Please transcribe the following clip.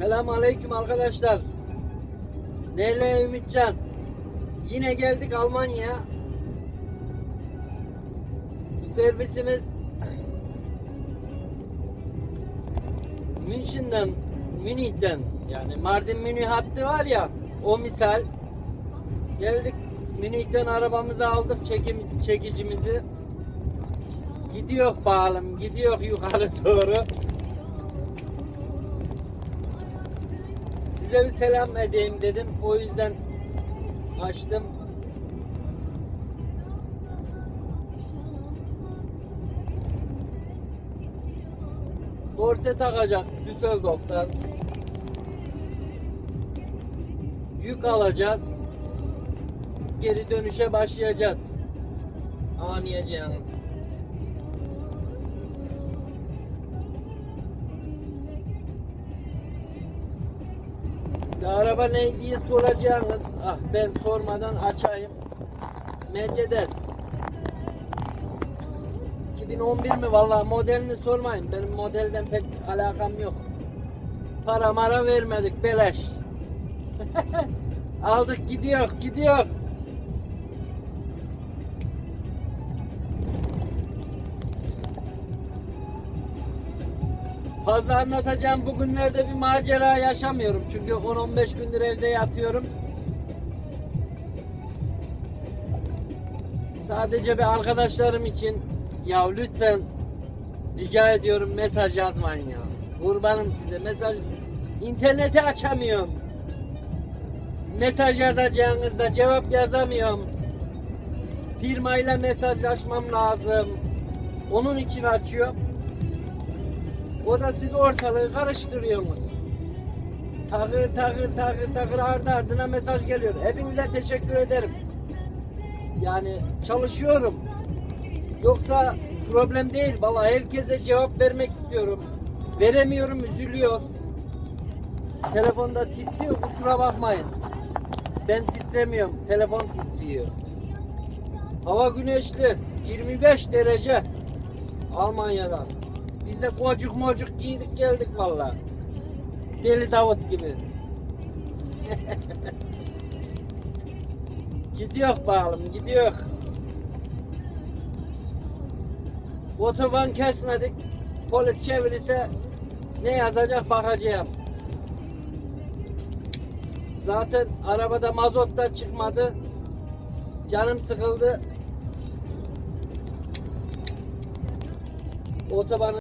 Selamun Aleyküm arkadaşlar. Neyle Ümitcan? Yine geldik Almanya'ya. Bu servisimiz München'den, Münih'ten yani Mardin Münih hattı var ya o misal geldik Münih'ten arabamızı aldık çekim çekicimizi gidiyor bağlım gidiyor yukarı doğru size bir selam edeyim dedim o yüzden açtım Dorse takacak Düsseldorf'tan. Yük alacağız. Geri dönüşe başlayacağız. Ya araba ne diye soracağınız. Ah ben sormadan açayım. Mercedes. 2011 mi vallahi modelini sormayın. Benim modelden pek alakam yok. Para mara vermedik beleş. Aldık gidiyor gidiyor. Fazla anlatacağım bugünlerde bir macera yaşamıyorum. Çünkü 10-15 gündür evde yatıyorum. Sadece bir arkadaşlarım için ya lütfen rica ediyorum mesaj yazmayın ya. Kurbanım size mesaj interneti açamıyorum. Mesaj yazacağınızda cevap yazamıyorum. Firmayla mesajlaşmam lazım. Onun için açıyorum. O da siz ortalığı karıştırıyorsunuz. Takır takır takır takır ardı ardına mesaj geliyor. Hepinize teşekkür ederim. Yani çalışıyorum. Yoksa problem değil. Valla herkese cevap vermek istiyorum. Veremiyorum, üzülüyor. Telefonda titriyor, kusura bakmayın. Ben titremiyorum, telefon titriyor. Hava güneşli, 25 derece Almanya'da. Biz de kocuk mocuk giydik geldik valla. Deli Davut gibi. gidiyor bağlım, gidiyor. Otoban kesmedik. Polis çevirirse ne yazacak bakacağım. Zaten arabada mazot da çıkmadı. Canım sıkıldı. Otobanı